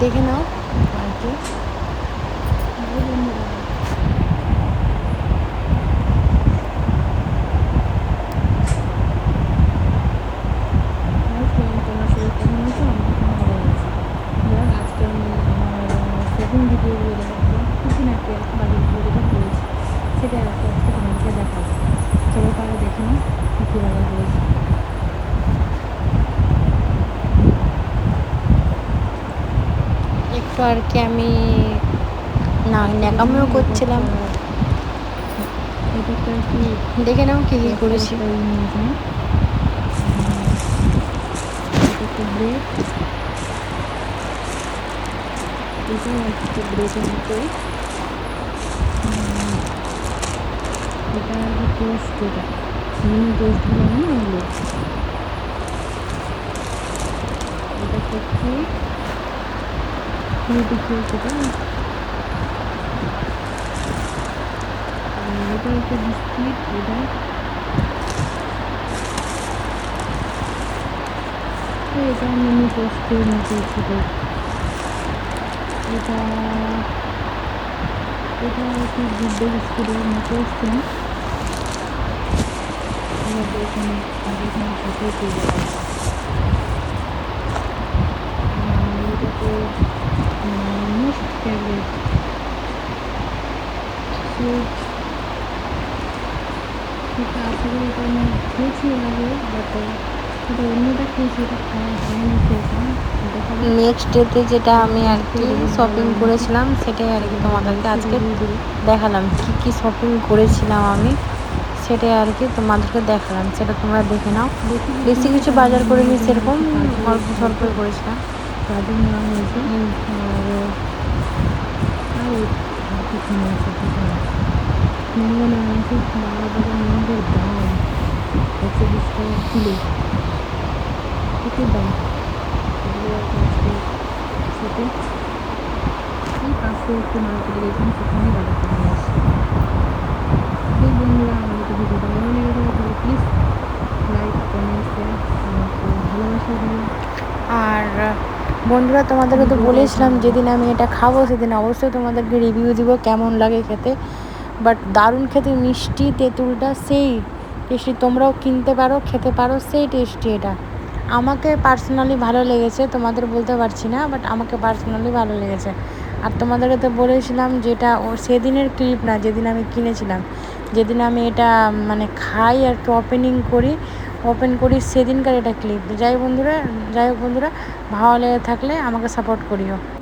দেখে নাও। আর কি। আজকে সেটা আর কি আজকে তোমাদেরকে দেখাবো চলো তারা দেখে নাও কী কী বাজার করেছি একটু আর কি আমি না, ন্যাকামিও করছিলাম। দেখে নাও কী কী করেছি। ব্রেডের মতো এটা এটা একটা কেক ফ্রুটি কেক এটা একটা বিস্কিট এটা এটা মিনি টোস্টের মতো ছোট এটা এটা কি গুড্ডে বিস্কুটের মতো সেম আমাদের এখানে আমাদের এখানে সাথে পেয়ে যাবে সুইট এটা আসলে এটা আমি খেয়েছি এর আগে বাট এটা অন্যটা খেয়েছি এটা খাওয়া হয়নি খেয়েছিলাম নেক্সট ডেতে যেটা আমি আর কি শপিং করেছিলাম সেটাই আর কি তোমাদেরকে আজকে দেখালাম। কি কি শপিং করেছিলাম আমি সেটাই আর কি তোমাদেরকে দেখালাম। সেটা তোমরা দেখে নাও। বেশি কিছু বাজার করে নি সেরকম অল্প স্বল্পই করেছিলাম। তাদের নেওয়া হয়েছে? আর আর কিছু নেই ম্যাঙ্গোর দাম একশো বিশ টাকা কিলো প্রচুর দাম সাথে এই পাশে একটু মার্কেটে গেছিলাম প্লিজ লাইক কমেন্ট শেয়ার আমাকে আর বন্ধুরা, তোমাদেরকে তো বলেছিলাম যেদিন আমি এটা খাব সেদিন অবশ্যই তোমাদেরকে রিভিউ দিব কেমন লাগে খেতে। বাট দারুণ খেতে মিষ্টি তেঁতুলটা সেই টেস্টি তোমরাও কিনতে পারো, খেতে পারো, সেই টেস্টি এটা। আমাকে পার্সোনালি ভালো লেগেছে, তোমাদের বলতে পারছি না বাট আমাকে পার্সোনালি ভালো লেগেছে। আর তোমাদেরকে তো বলেছিলাম যেটা ও সেদিনের ক্লিপ না, যেদিন আমি কিনেছিলাম। যেদিন আমি এটা মানে খাই আর একটু ওপেনিং করি ওপেন করি সেদিনকার এটা ক্লিপ যাই বন্ধুরা, যাই হোক বন্ধুরা, ভালো লেগে থাকলে আমাকে সাপোর্ট করিও।